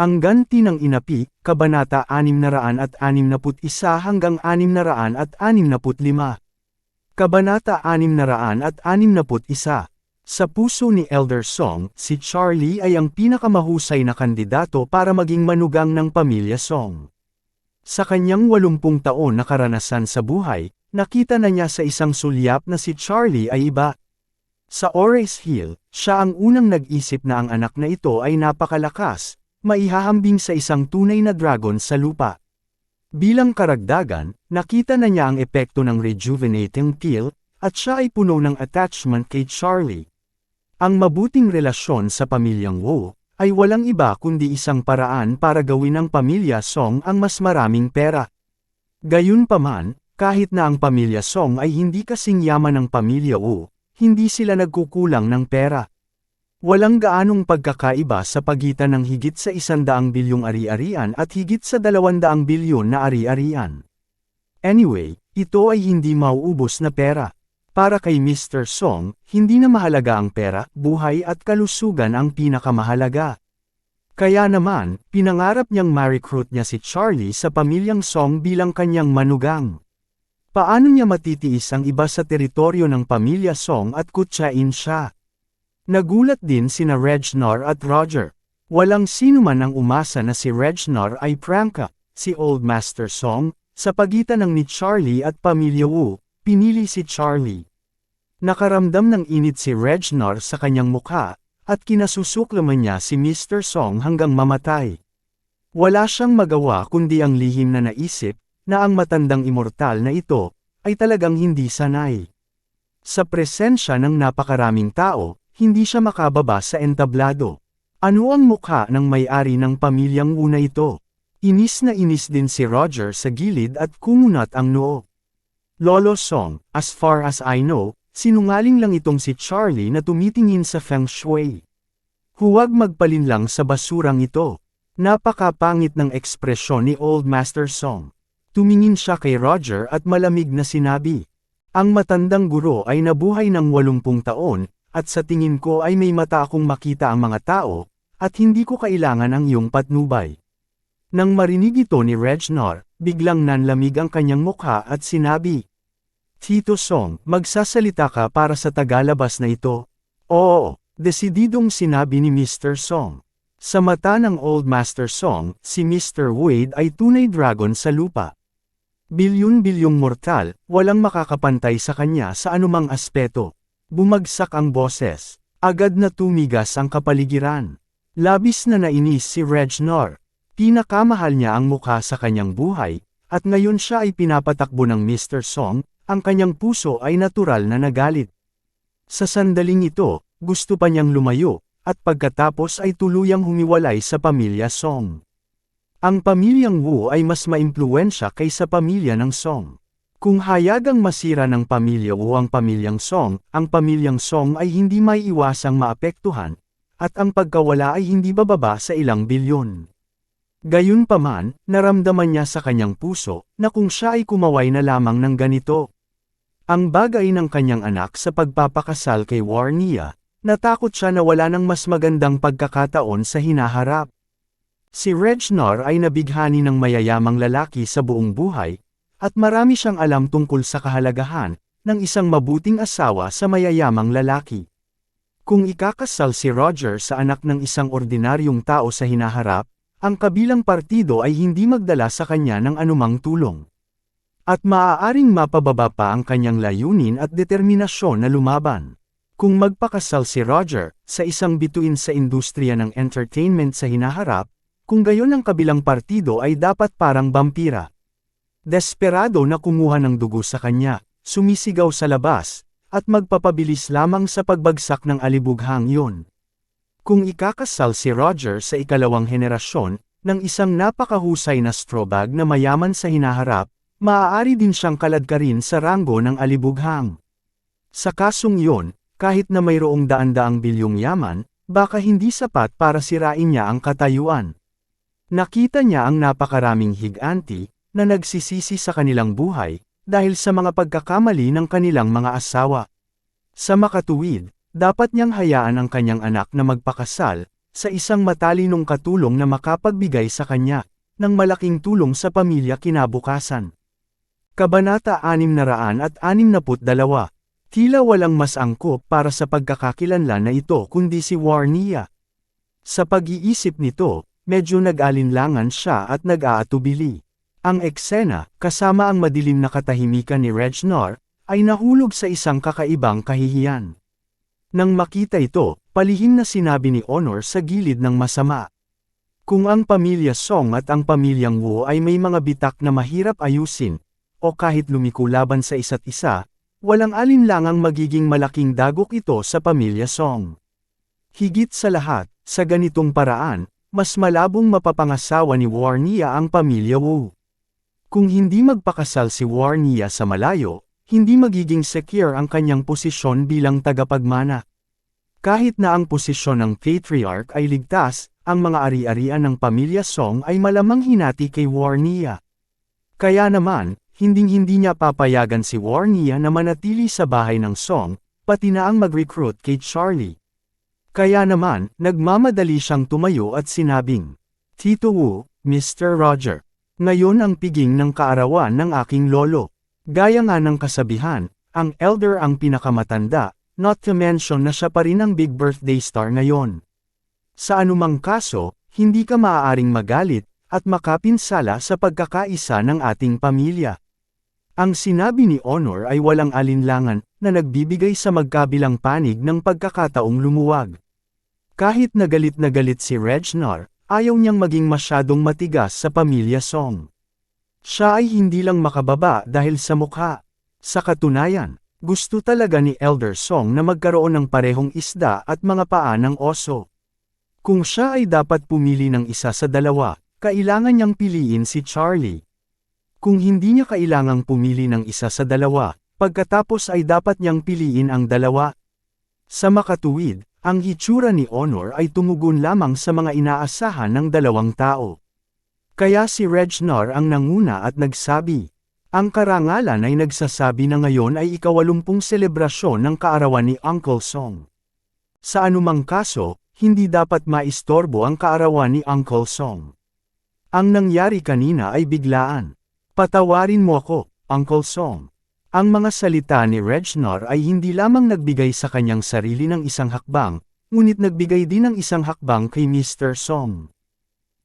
Ang ganti ng inapi, Kabanata 661 hanggang 665. Kabanata 661. Sa puso ni Elder Song, si Charlie ay ang pinakamahusay na kandidato para maging manugang ng pamilya Song. Sa kanyang 80 taon na karanasan sa buhay, nakita na niya sa isang sulyap na si Charlie ay iba. Sa Ores Hill, siya ang unang nag-isip na ang anak na ito ay napakalakas, maihahambing sa isang tunay na dragon sa lupa. Bilang karagdagan, nakita na niya ang epekto ng rejuvenating pill, at siya ay puno ng attachment kay Charlie. Ang mabuting relasyon sa pamilyang Wu, ay walang iba kundi isang paraan para gawin ng pamilya Song ang mas maraming pera. Gayunpaman, kahit na ang pamilya Song ay hindi kasing yaman ng pamilya Wu, hindi sila nagkukulang ng pera. Walang gaanong pagkakaiba sa pagitan ng higit sa isandaang bilyong ari-arian at higit sa dalawandaang bilyon na ari-arian. Anyway, ito ay hindi mauubos na pera. Para kay Mr. Song, hindi na mahalaga ang pera, buhay at kalusugan ang pinakamahalaga. Kaya naman, pinangarap niyang ma-recruit niya si Charlie sa pamilyang Song bilang kanyang manugang. Paano niya matitiis ang iba sa teritoryo ng pamilya Song at kutsain siya? Nagulat din sina Regnor at Roger. Walang sino man ang umasa na si Regnor ay prangka, si Old Master Song, sa pagitan ng ni Charlie at pamilya Wu, pinili si Charlie. Nakaramdam ng init si Regnor sa kanyang mukha, at kinasusuklaman niya si Mr. Song hanggang mamatay. Wala siyang magawa kundi ang lihim na naisip, na ang matandang immortal na ito, ay talagang hindi sanay. Sa presensya ng napakaraming tao, hindi siya makababa sa entablado. Ano ang mukha ng may-ari ng pamilyang una ito? Inis na inis din si Roger sa gilid at kumunat ang noo. Lolo Song, as far as I know, sinungaling lang itong si Charlie na tumitingin sa feng shui. Huwag magpalinlang sa basurang ito. Napakapangit ng ekspresyon ni Old Master Song. Tumingin siya kay Roger at malamig na sinabi. Ang matandang guro ay nabuhay ng 80 taon, at sa tingin ko ay may mata akong makita ang mga tao, at hindi ko kailangan ang iyong patnubay. Nang marinig ito ni Regnor, biglang nanlamig ang kanyang mukha at sinabi, Tito Song, magsasalita ka para sa tagalabas na ito. Oo, desididong sinabi ni Mr. Song. Sa mata ng Old Master Song, si Mr. Wade ay tunay dragon sa lupa. Bilyon-bilyong mortal, walang makakapantay sa kanya sa anumang aspeto. Bumagsak ang boses. Agad na tumigas ang kapaligiran. Labis na nainis si Regnor. Pinakamahal niya ang mukha sa kanyang buhay, at ngayon siya ay pinapatakbo ng Mr. Song, ang kanyang puso ay natural na nagalit. Sa sandaling ito, gusto pa niyang lumayo, at pagkatapos ay tuluyang humiwalay sa pamilya Song. Ang pamilyang Wu ay mas maimpluwensya kaysa pamilya ng Song. Kung hayagang masira ng pamilya Wu ang pamilyang Song, ang pamilyang Song ay hindi may iwasang maapektuhan, at ang pagkawala ay hindi bababa sa ilang bilyon. Gayunpaman, naramdaman niya sa kanyang puso, na kung siya ay kumaway na lamang ng ganito. Ang bagay ng kanyang anak sa pagpapakasal kay Warnia, natakot siya na wala ng mas magandang pagkakataon sa hinaharap. Si Regnor ay nabighani ng mayayamang lalaki sa buong buhay, at marami siyang alam tungkol sa kahalagahan ng isang mabuting asawa sa mayayamang lalaki. Kung ikakasal si Roger sa anak ng isang ordinaryong tao sa hinaharap, ang kabilang partido ay hindi magdala sa kanya ng anumang tulong. At maaaring mapababa pa ang kanyang layunin at determinasyon na lumaban. Kung magpakasal si Roger sa isang bituin sa industriya ng entertainment sa hinaharap, kung gayon ang kabilang partido ay dapat parang vampira. Desperado na kumuha ng dugo sa kanya, sumisigaw sa labas, at magpapabilis lamang sa pagbagsak ng alibughang yun. Kung ikakasal si Roger sa ikalawang henerasyon, ng isang napakahusay na strobag na mayaman sa hinaharap, maaari din siyang kaladkarin sa ranggo ng alibughang. Sa kasong iyon, kahit na mayroong daan-daang bilyong yaman, baka hindi sapat para sirain niya ang katayuan. Nakita niya ang napakaraming higanti, na nagsisisi sa kanilang buhay, dahil sa mga pagkakamali ng kanilang mga asawa. Sa makatuwid, dapat niyang hayaan ang kanyang anak na magpakasal, sa isang matalinong katulong na makapagbigay sa kanya, ng malaking tulong sa pamilya kinabukasan. Kabanata 662 Tila walang mas angkop para sa pagkakakilanlan na ito kundi si Warnia. Sa pag-iisip nito, medyo nag-alinlangan siya at nag-aatubili. Ang eksena, kasama ang madilim na katahimikan ni Regnor, ay nahulog sa isang kakaibang kahihiyan. Nang makita ito, palihim na sinabi ni Honor sa gilid ng masama. Kung ang pamilya Song at ang pamilyang Wu ay may mga bitak na mahirap ayusin, o kahit lumiko laban sa isa't isa, walang alinlangang magiging malaking dagok ito sa pamilya Song. Higit sa lahat, sa ganitong paraan, mas malabong mapapangasawa ni Warnia ang pamilya Wu. Kung hindi magpakasal si Warnia sa malayo, hindi magiging secure ang kanyang posisyon bilang tagapagmana. Kahit na ang posisyon ng patriarch ay ligtas, ang mga ari-arian ng pamilya Song ay malamang hinati kay Warnia. Kaya naman, hinding-hindi niya papayagan si Warnia na manatili sa bahay ng Song, pati na ang mag-recruit kay Charlie. Kaya naman, nagmamadali siyang tumayo at sinabing, Tito Wu, Mr. Roger, ngayon ang piging ng kaarawan ng aking lolo. Gaya nga ng kasabihan, ang elder ang pinakamatanda, not to mention na siya pa rin ang big birthday star ngayon. Sa anumang kaso, hindi ka maaaring magalit, at makapinsala sa pagkakaisa ng ating pamilya. Ang sinabi ni Honor ay walang alinlangan, na nagbibigay sa magkabilang panig ng pagkakataong lumuwag. Kahit nagalit na galit si Regnor, ayaw niyang maging masyadong matigas sa pamilya Song. Siya ay hindi lang makababa dahil sa mukha. Sa katunayan, gusto talaga ni Elder Song na magkaroon ng parehong isda at mga paa ng oso. Kung siya ay dapat pumili ng isa sa dalawa, kailangan niyang piliin si Charlie. Kung hindi niya kailangang pumili ng isa sa dalawa, pagkatapos ay dapat niyang piliin ang dalawa. Sa makatuwid, ang hitsura ni Honor ay tumugon lamang sa mga inaasahan ng dalawang tao. Kaya si Regnor ang nanguna at nagsabi, ang karangalan ay nagsasabi na ngayon ay ikawalumpung selebrasyon ng kaarawan ni Uncle Song. Sa anumang kaso, hindi dapat maistorbo ang kaarawan ni Uncle Song. Ang nangyari kanina ay biglaan. Patawarin mo ako, Uncle Song. Ang mga salita ni Regnor ay hindi lamang nagbigay sa kanyang sarili ng isang hakbang, ngunit nagbigay din ng isang hakbang kay Mr. Song.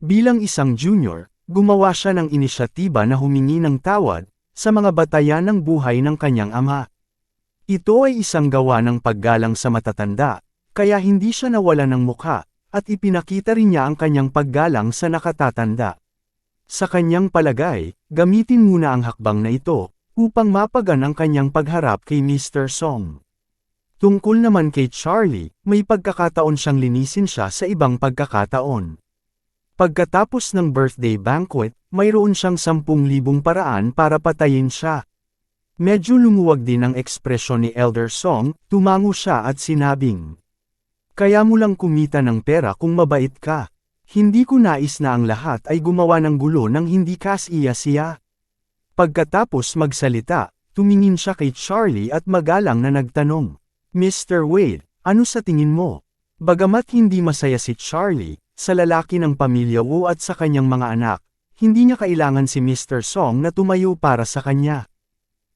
Bilang isang junior, gumawa siya ng inisyatiba na humingi ng tawad, sa mga batayan ng buhay ng kanyang ama. Ito ay isang gawa ng paggalang sa matatanda, kaya hindi siya nawala ng mukha, at ipinakita rin niya ang kanyang paggalang sa nakatatanda. Sa kanyang palagay, gamitin muna ang hakbang na ito, upang mapagan ang kanyang pagharap kay Mr. Song. Tungkol naman kay Charlie, may pagkakataon siyang linisin siya sa ibang pagkakataon. Pagkatapos ng birthday banquet, mayroon siyang 10,000 paraan para patayin siya. Medyo lumuwag din ang ekspresyon ni Elder Song, tumango siya at sinabing, Kaya mo lang kumita ng pera kung mabait ka. Hindi ko nais na ang lahat ay gumawa ng gulo ng hindi kas-iya-siya. Pagkatapos magsalita, tumingin siya kay Charlie at magalang na nagtanong, Mr. Wade, ano sa tingin mo? Bagamat hindi masaya si Charlie, sa lalaki ng pamilya Wu at sa kanyang mga anak, hindi niya kailangan si Mr. Song na tumayo para sa kanya.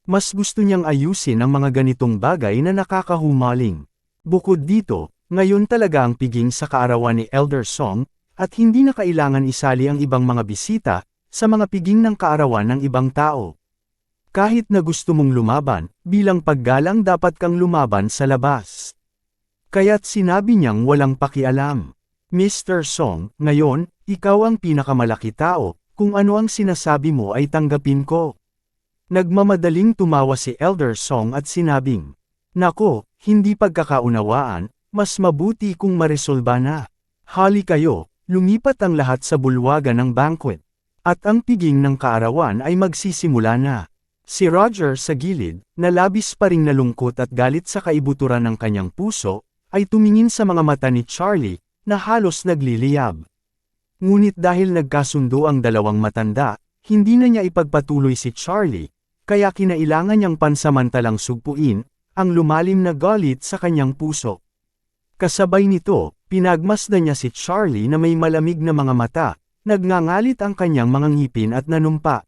Mas gusto niyang ayusin ang mga ganitong bagay na nakakahumaling. Bukod dito, ngayon talaga ang piging sa kaarawan ni Elder Song, at hindi na kailangan isali ang ibang mga bisita, sa mga piging ng kaarawan ng ibang tao. Kahit na gusto mong lumaban, bilang paggalang dapat kang lumaban sa labas. Kaya't sinabi niyang walang pakialam. Mr. Song, ngayon, ikaw ang pinakamalaki tao, kung ano ang sinasabi mo ay tanggapin ko. Nagmamadaling tumawa si Elder Song at sinabing, Nako, hindi pagkakaunawaan, mas mabuti kung maresolba na. Hali kayo, lumipat ang lahat sa bulwagan ng banquet. At ang piging ng kaarawan ay magsisimula na. Si Roger sa gilid, na labis pa ring nalungkot at galit sa kaibuturan ng kanyang puso, ay tumingin sa mga mata ni Charlie, na halos nagliliyab. Ngunit dahil nagkasundo ang dalawang matanda, hindi na niya ipagpatuloy si Charlie, kaya kinailangan niyang pansamantalang sugpuin, ang lumalim na galit sa kanyang puso. Kasabay nito, pinagmasdan niya si Charlie na may malamig na mga mata, nagngangalit ang kanyang mga ngipin at nanumpa.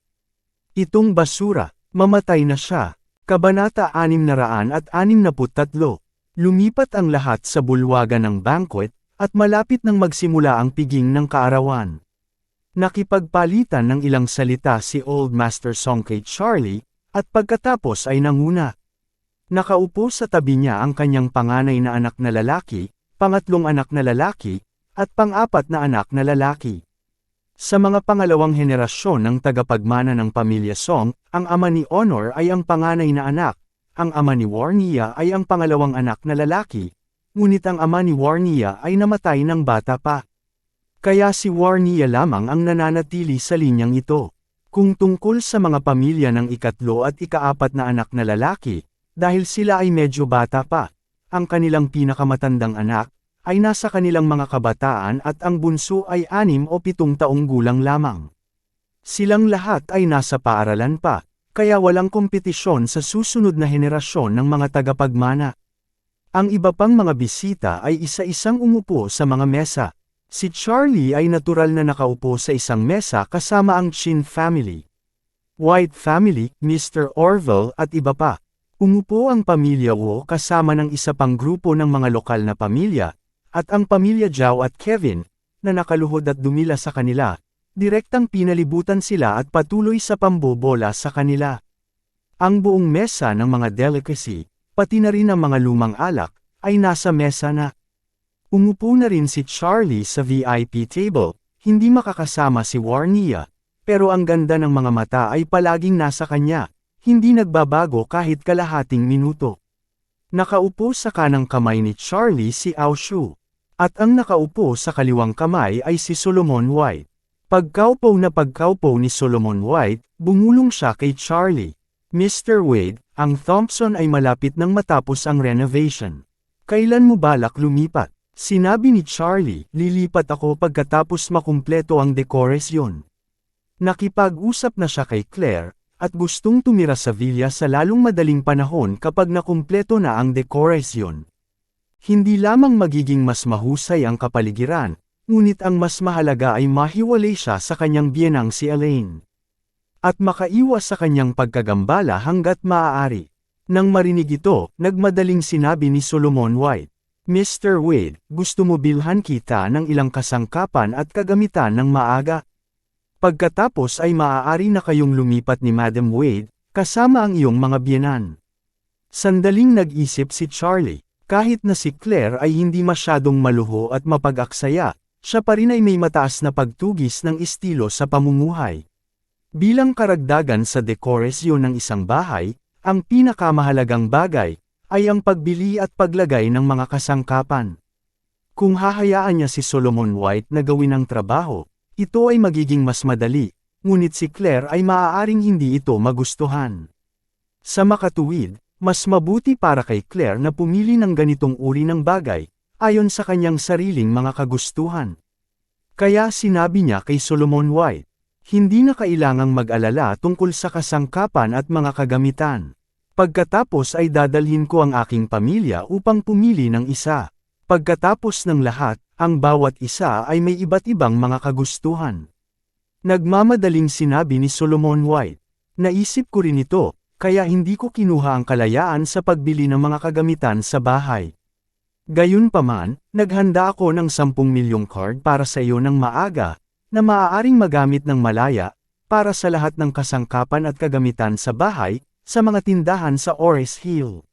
Itong basura, mamatay na siya. Kabanata 663 Lumipat ang lahat sa bulwagan ng banquet, at malapit nang magsimula ang piging ng kaarawan. Nakipagpalitan ng ilang salita si Old Master Song kay Charlie, at pagkatapos ay nanguna. Nakaupo sa tabi niya ang kanyang panganay na anak na lalaki, pangatlong anak na lalaki, at pang-apat na anak na lalaki. Sa mga pangalawang henerasyon ng tagapagmana ng pamilya Song, ang ama ni Honor ay ang panganay na anak, ang ama ni Warnia ay ang pangalawang anak na lalaki, ngunit ang ama ni Warnia ay namatay ng bata pa. Kaya si Warnia lamang ang nananatili sa linyang ito. Kung tungkol sa mga pamilya ng ikatlo at ikaapat na anak na lalaki, dahil sila ay medyo bata pa, ang kanilang pinakamatandang anak, ay nasa kanilang mga kabataan at ang bunso ay anim o pitong taong gulang lamang. Silang lahat ay nasa paaralan pa, kaya walang kompetisyon sa susunod na henerasyon ng mga tagapagmana. Ang iba pang mga bisita ay isa-isang umupo sa mga mesa. Si Charlie ay natural na nakaupo sa isang mesa kasama ang Chin family. White family, Mr. Orville at iba pa. Umupo ang pamilya Wu kasama ng isa pang grupo ng mga lokal na pamilya, at ang pamilya Zhao at Kevin, na nakaluhod at dumila sa kanila, direktang pinalibutan sila at patuloy sa pambobola sa kanila. Ang buong mesa ng mga delicacy, pati na rin ang mga lumang alak, ay nasa mesa na. Umupo na rin si Charlie sa VIP table, hindi makakasama si Warnia, pero ang ganda ng mga mata ay palaging nasa kanya, hindi nagbabago kahit kalahating minuto. Nakaupo sa kanang kamay ni Charlie si Ao Shu, at ang nakaupo sa kaliwang kamay ay si Solomon White. Pagkaupo na pagkaupo ni Solomon White, bumulong siya kay Charlie. Mr. Wade, ang Thompson ay malapit nang matapos ang renovation. Kailan mo balak lumipat? Sinabi ni Charlie, lilipat ako pagkatapos makumpleto ang dekorasyon. Nakipag-usap na siya kay Claire, at gustong tumira sa villa sa lalong madaling panahon kapag nakumpleto na ang dekorasyon. Hindi lamang magiging mas mahusay ang kapaligiran, ngunit ang mas mahalaga ay mahiwalay siya sa kanyang biyenang si Elaine at makaiwas sa kanyang pagkagambala hanggat maaari. Nang marinig ito, nagmadaling sinabi ni Solomon White, Mr. Wade, gusto mo bilhan kita ng ilang kasangkapan at kagamitan ng maaga? Pagkatapos ay maaari na kayong lumipat ni Madam Wade, kasama ang iyong mga biyenan. Sandaling nag-isip si Charlie, kahit na si Claire ay hindi masyadong maluho at mapag-aksaya, siya pa rin ay may mataas na pagtugis ng estilo sa pamumuhay. Bilang karagdagan sa dekorasyon ng isang bahay, ang pinakamahalagang bagay ay ang pagbili at paglagay ng mga kasangkapan. Kung hahayaan niya si Solomon White na gawin ang trabaho, ito ay magiging mas madali, ngunit si Claire ay maaaring hindi ito magustuhan. Sa makatuwid, mas mabuti para kay Claire na pumili ng ganitong uri ng bagay, ayon sa kanyang sariling mga kagustuhan. Kaya sinabi niya kay Solomon White, hindi na kailangang mag-alala tungkol sa kasangkapan at mga kagamitan. Pagkatapos ay dadalhin ko ang aking pamilya upang pumili ng isa. Pagkatapos ng lahat, ang bawat isa ay may iba't ibang mga kagustuhan. Nagmamadaling sinabi ni Solomon White. Naisip ko rin ito, kaya hindi ko kinuha ang kalayaan sa pagbili ng mga kagamitan sa bahay. Gayunpaman, naghanda ako ng 10 milyong card para sa iyo ng maaga, na maaaring magamit ng malaya, para sa lahat ng kasangkapan at kagamitan sa bahay, sa mga tindahan sa Ores Hill.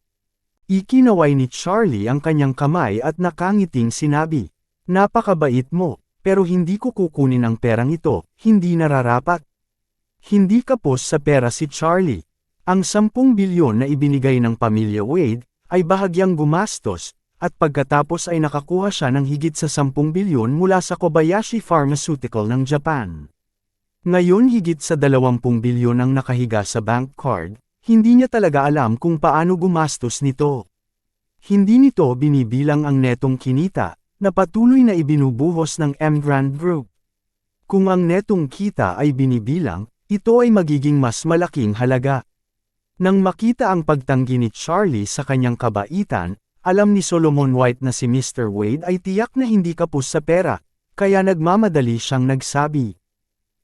Ikinaway ni Charlie ang kanyang kamay at nakangiting sinabi, Napakabait mo, pero hindi ko kukunin ang perang ito, hindi nararapat. Hindi kapos sa pera si Charlie. Ang 10 bilyon na ibinigay ng pamilya Wade, ay bahagyang gumastos, at pagkatapos ay nakakuha siya ng higit sa 10 bilyon mula sa Kobayashi Pharmaceutical ng Japan. Ngayon higit sa 20 bilyon ang nakahiga sa bank card, hindi niya talaga alam kung paano gumastos nito. Hindi nito binibilang ang netong kinita, na patuloy na ibinubuhos ng M Grand Group. Kung ang netong kita ay binibilang, ito ay magiging mas malaking halaga. Nang makita ang pagtanggi ni Charlie sa kanyang kabaitan, alam ni Solomon White na si Mr. Wade ay tiyak na hindi kapos sa pera, kaya nagmamadali siyang nagsabi.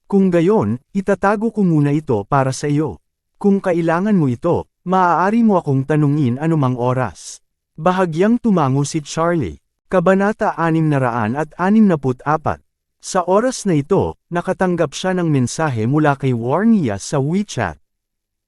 Kung gayon, itatago ko muna ito para sa iyo. Kung kailangan mo ito, maaari mo akong tanungin anumang oras. Bahagyang tumango si Charlie. Kabanata 664 Sa oras na ito, nakatanggap siya ng mensahe mula kay Warnia sa WeChat.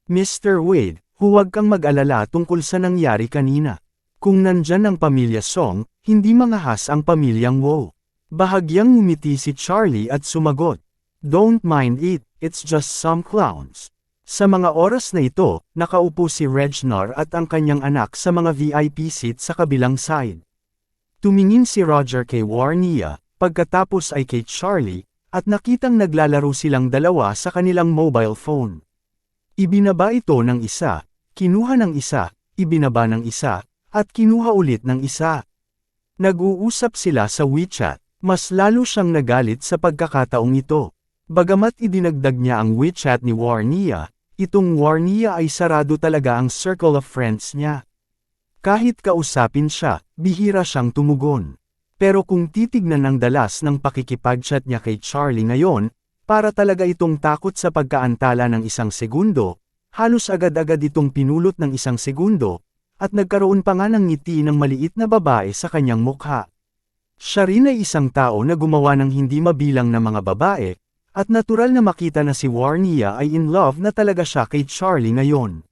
Mr. Wade, huwag kang mag-alala tungkol sa nangyari kanina. Kung nandyan ang pamilya Song, hindi mangahas ang pamilyang Wo. Bahagyang ngumiti si Charlie at sumagot. Don't mind it, it's just some clowns. Sa mga oras na ito, nakaupo si Regnor at ang kanyang anak sa mga VIP seat sa kabilang side. Tumingin si Roger kay Warnia, pagkatapos ay kay Charlie, at nakitang naglalaro silang dalawa sa kanilang mobile phone. Ibinaba ito ng isa, kinuha ng isa, ibinaba ng isa, at kinuha ulit ng isa. Nag-uusap sila sa WeChat, mas lalo siyang nagalit sa pagkakataong ito. Bagamat idinagdag niya ang WeChat ni Warnia, itong Warnia ay sarado talaga ang circle of friends niya. Kahit kausapin siya, bihira siyang tumugon. Pero kung titignan ang dalas ng pakikipag-chat niya kay Charlie ngayon, para talaga itong takot sa pagkaantala ng isang segundo, halos agad-agad itong pinulot ng isang segundo, at nagkaroon pa nga ng ngiti ng maliit na babae sa kanyang mukha. Siya rin ay isang tao na gumawa ng hindi mabilang na mga babae, at natural na makita na si Warnia ay in love na talaga siya kay Charlie ngayon.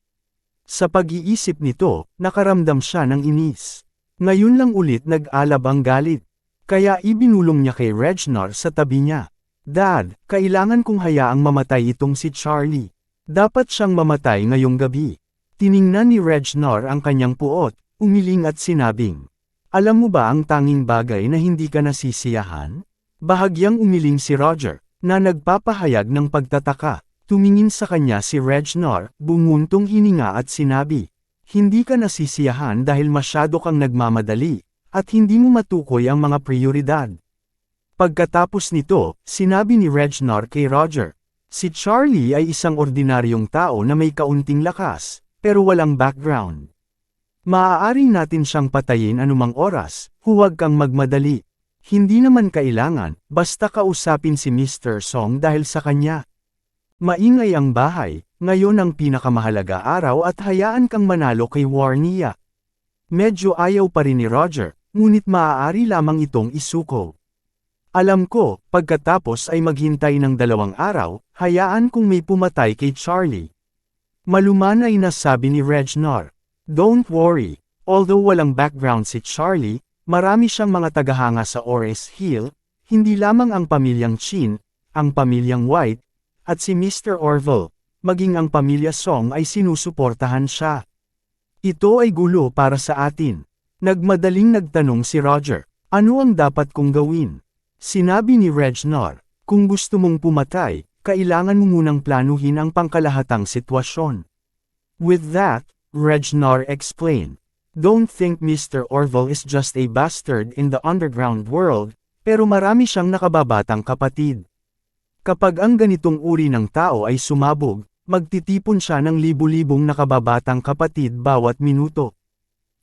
Sa pag-iisip nito, nakaramdam siya ng inis. Ngayon lang ulit nag-alab ang galit. Kaya ibinulong niya kay Regnor sa tabi niya. Dad, kailangan kong hayaang mamatay itong si Charlie. Dapat siyang mamatay ngayong gabi. Tiningnan ni Regnor ang kanyang puot, umiling at sinabing. Alam mo ba ang tanging bagay na hindi ka nasisiyahan? Bahagyang umiling si Roger, na nagpapahayag ng pagtataka. Tumingin sa kanya si Regnor, bumuntong hininga at sinabi. Hindi ka nasisiyahan dahil masyado kang nagmamadali, at hindi mo matukoy ang mga prioridad. Pagkatapos nito, sinabi ni Regnor kay Roger, si Charlie ay isang ordinaryong tao na may kaunting lakas, pero walang background. Maaaring natin siyang patayin anumang oras, huwag kang magmadali. Hindi naman kailangan, basta kausapin si Mr. Song dahil sa kanya. Maingay ang bahay, ngayon ang pinakamahalaga araw at hayaan kang manalo kay Warnia. Medyo ayaw pa rin ni Roger, ngunit maaari lamang itong isuko. Alam ko, pagkatapos ay maghintay ng dalawang araw, hayaan kung may pumatay kay Charlie. Maluman ay nasabi ni Regnor. Don't worry, although walang background si Charlie, marami siyang mga tagahanga sa Ores Hill, hindi lamang ang pamilyang Chin, ang pamilyang White, at si Mr. Orville, maging ang pamilya Song ay sinusuportahan siya. Ito ay gulo para sa atin. Nagmadaling nagtanong si Roger, ano ang dapat kong gawin? Sinabi ni Regnor, kung gusto mong pumatay, kailangan mo munang planuhin ang pangkalahatang sitwasyon. With that, Regnor explained, Don't think Mr. Orville is just a bastard in the underground world, pero marami siyang nakababatang kapatid. Kapag ang ganitong uri ng tao ay sumabog, magtitipon siya ng libu-libong nakababatang kapatid bawat minuto.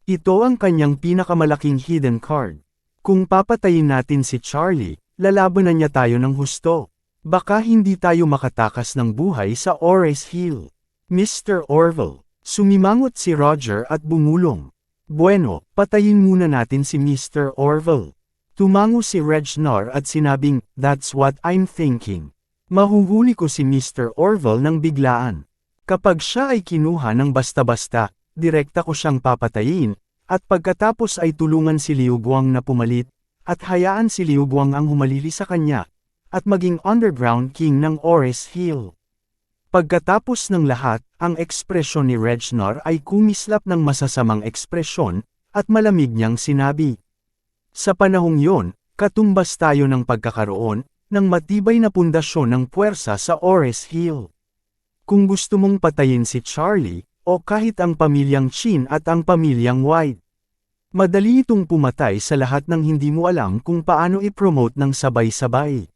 Ito ang kanyang pinakamalaking hidden card. Kung papatayin natin si Charlie, lalabanan niya tayo ng husto. Baka hindi tayo makatakas ng buhay sa Ores Hill. Mr. Orville, sumimangot si Roger at bumulong. Bueno, patayin muna natin si Mr. Orville. Tumango si Regnor at sinabing, that's what I'm thinking. Mahuhuli ko si Mr. Orville ng biglaan. Kapag siya ay kinuha ng basta-basta, direkta ko siyang papatayin, at pagkatapos ay tulungan si Liu Guang na pumalit, at hayaan si Liu Guang ang humalili sa kanya, at maging underground king ng Ores Hill. Pagkatapos ng lahat, ang ekspresyon ni Regnor ay kumislap ng masasamang ekspresyon, at malamig niyang sinabi. Sa panahong yon, katumbas tayo ng pagkakaroon, ng matibay na pundasyon ng puwersa sa Ores Hill. Kung gusto mong patayin si Charlie, o kahit ang pamilyang Chin at ang pamilyang White. Madali itong pumatay sa lahat ng hindi mo alam kung paano i-promote ng sabay-sabay.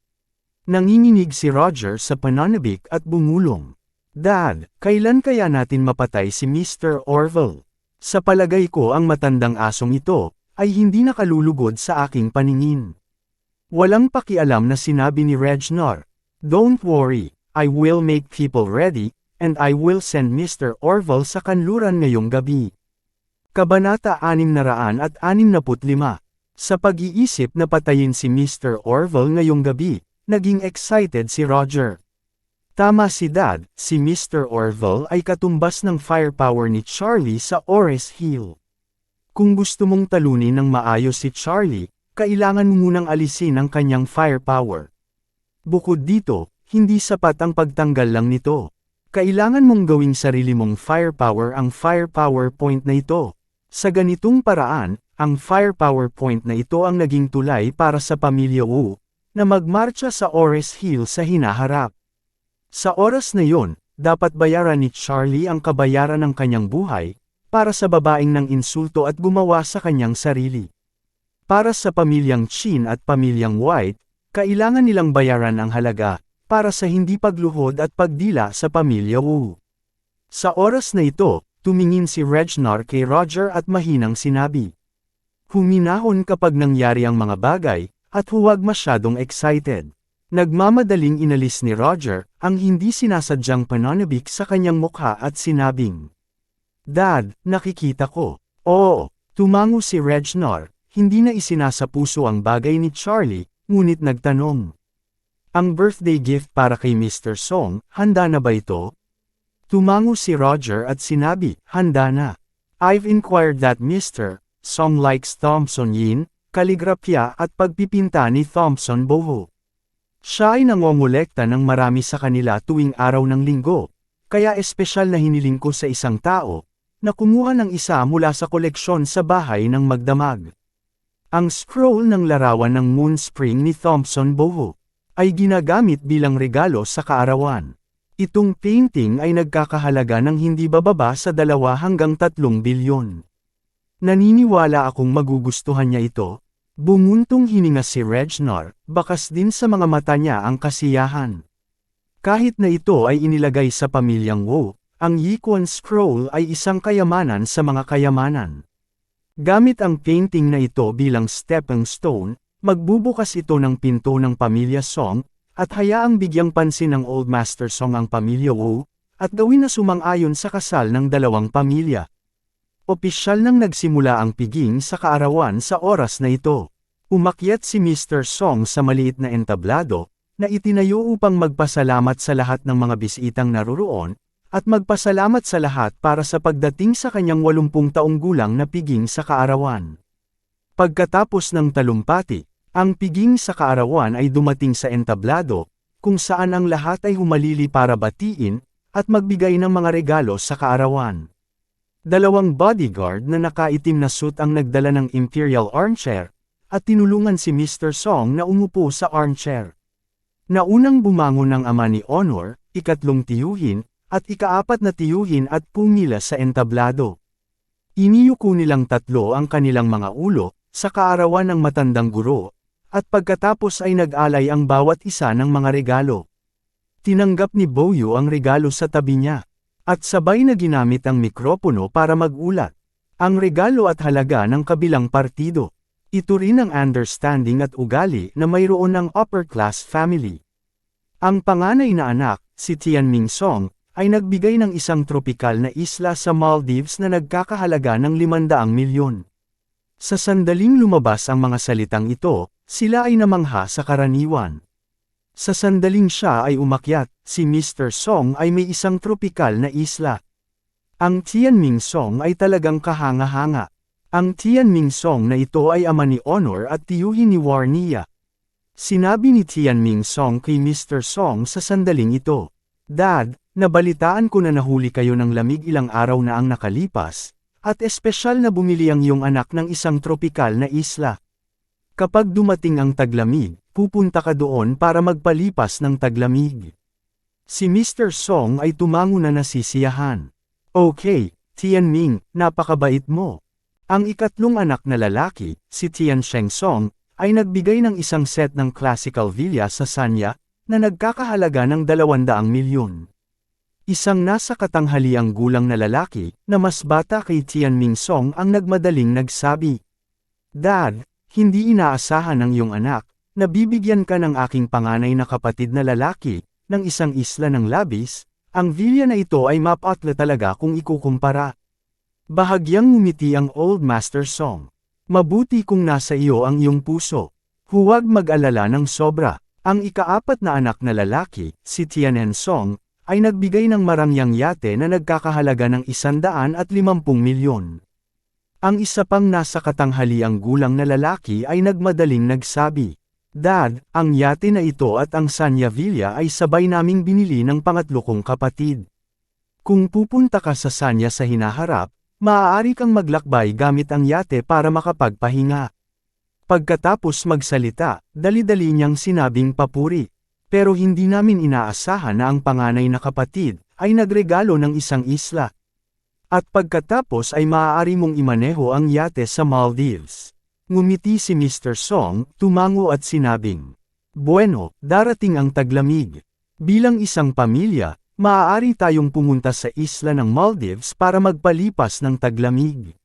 Nanginginig si Roger sa pananabik at bumulong. Dad, kailan kaya natin mapatay si Mr. Orville? Sa palagay ko ang matandang asong ito, ay hindi nakalulugod sa aking paningin. Walang pakialam na sinabi ni Regnor. Don't worry, I will make people ready, and I will send Mr. Orville sa kanluran ngayong gabi. Kabanata 665 Sa pag-iisip na patayin si Mr. Orville ngayong gabi, naging excited si Roger. Tama si Dad, si Mr. Orville ay katumbas ng firepower ni Charlie sa Ores Hill. Kung gusto mong talunin ng maayos si Charlie, kailangan mo munang alisin ang kanyang firepower. Bukod dito, hindi sapat ang pagtanggal lang nito. Kailangan mong gawing sarili mong firepower ang firepower point na ito. Sa ganitong paraan, ang firepower point na ito ang naging tulay para sa pamilya Wu, na magmarcha sa Ores Hill sa hinaharap. Sa oras na yon, dapat bayaran ni Charlie ang kabayaran ng kanyang buhay, para sa babaeng ng insulto at gumawa sa kanyang sarili. Para sa pamilyang Chin at pamilyang White, kailangan nilang bayaran ang halaga, para sa hindi pagluhod at pagdila sa pamilya Wu. Sa oras na ito, tumingin si Regnar kay Roger at mahinang sinabi. Huminahon kapag nangyari ang mga bagay, at huwag masyadong excited. Nagmamadaling inalis ni Roger, ang hindi sinasadyang pananabik sa kanyang mukha at sinabing. Dad, nakikita ko. Oo, tumango si Regnar, hindi na isinasapuso ang bagay ni Charlie, ngunit nagtanong. Ang birthday gift para kay Mr. Song, handa na ba ito? Tumango si Roger at sinabi, handa na. I've inquired that Mr. Song likes Thompson Yin, kaligrapya at pagpipinta ni Thompson Boho. Siya ay nangongolekta ng marami sa kanila tuwing araw ng linggo, kaya espesyal na hiniling ko sa isang tao, na kumuha ng isa mula sa koleksyon sa bahay ng magdamag. Ang scroll ng larawan ng Moon Spring ni Thompson Boho ay ginagamit bilang regalo sa kaarawan. Itong painting ay nagkakahalaga ng hindi bababa sa dalawa hanggang tatlong bilyon. Naniniwala akong magugustuhan niya ito. Bumuntong hininga si Regnar, bakas din sa mga mata niya ang kasiyahan. Kahit na ito ay inilagay sa pamilyang Wu, ang Yikuan Scroll ay isang kayamanan sa mga kayamanan. Gamit ang painting na ito bilang stepping stone, Magbubukas ito ng pinto ng pamilya Song, at hayaang bigyang pansin ng Old Master Song ang pamilya Wu, at gawin na sumang-ayon sa kasal ng dalawang pamilya. Opisyal nang nagsimula ang piging sa kaarawan sa oras na ito. Umakyat si Mr. Song sa maliit na entablado, na itinayo upang magpasalamat sa lahat ng mga bisitang naroroon, at magpasalamat sa lahat para sa pagdating sa kanyang 80 taong gulang na piging sa kaarawan. Pagkatapos ng talumpati, ang piging sa kaarawan ay dumating sa entablado, kung saan ang lahat ay humalili para batiin, at magbigay ng mga regalo sa kaarawan. Dalawang bodyguard na nakaitim na suit ang nagdala ng imperial armchair, at tinulungan si Mr. Song na umupo sa armchair. Naunang bumangon ng ama ni Honor, ikatlong tiyuhin, at ikaapat na tiyuhin at pumila sa entablado. Iniyuko nilang tatlo ang kanilang mga ulo, sa kaarawan ng matandang guro, at pagkatapos ay nag-alay ang bawat isa ng mga regalo. Tinanggap ni Boyo ang regalo sa tabi niya, at sabay na ginamit ang mikropono para magulat. Ang regalo at halaga ng kabilang partido. Ito rin ang understanding at ugali na mayroon ng upper-class family. Ang panganay na anak, si Tianming Song, ay nagbigay ng isang tropikal na isla sa Maldives na nagkakahalaga ng 500 milyon. Sa sandaling lumabas ang mga salitang ito, sila ay namangha sa karaniwan. Sa sandaling siya ay umakyat, si Mr. Song ay may isang tropikal na isla. Ang Tianming Song ay talagang kahanga-hanga. Ang Tianming Song na ito ay ama ni Honor at tiyuhin ni Warnia. Sinabi ni Tianming Song kay Mr. Song sa sandaling ito, Dad, nabalitaan ko na nahuli kayo ng lamig ilang araw na ang nakalipas, At espesyal na bumili ang iyong anak ng isang tropikal na isla. Kapag dumating ang taglamig, pupunta ka doon para magpalipas ng taglamig. Si Mr. Song ay tumango na nasisiyahan. Okay, Tianming, napakabait mo. Ang ikatlong anak na lalaki, si Tian Sheng Song, ay nagbigay ng isang set ng classical villa sa Sanya, na nagkakahalaga ng 200 milyon. Isang nasa katanghaliang gulang na lalaki, na mas bata kay Tianming Song ang nagmadaling nagsabi. Dad, hindi inaasahan ng iyong anak, na bibigyan ka ng aking panganay na kapatid na lalaki, ng isang isla ng labis, ang villa na ito ay mapatla talaga kung ikukumpara. Bahagyang ngumiti ang Old Master Song. Mabuti kung nasa iyo ang iyong puso. Huwag mag-alala ng sobra. Ang ikaapat na anak na lalaki, si Tianen Song, ay nagbigay ng marangyang yate na nagkakahalaga ng isandaan at limampung milyon. Ang isa pang nasa katanghaliang gulang na lalaki ay nagmadaling nagsabi, Dad, ang yate na ito at ang Sanya Villa ay sabay naming binili ng pangatlo kong kapatid. Kung pupunta ka sa Sanya sa hinaharap, maaari kang maglakbay gamit ang yate para makapagpahinga. Pagkatapos magsalita, dali-dali niyang sinabing papuri. Pero hindi namin inaasahan na ang panganay na kapatid ay nagregalo ng isang isla. At pagkatapos ay maaari mong imaneho ang yate sa Maldives. Ngumiti si Mr. Song, tumango at sinabing, Bueno, darating ang taglamig. Bilang isang pamilya, maaari tayong pumunta sa isla ng Maldives para magpalipas ng taglamig.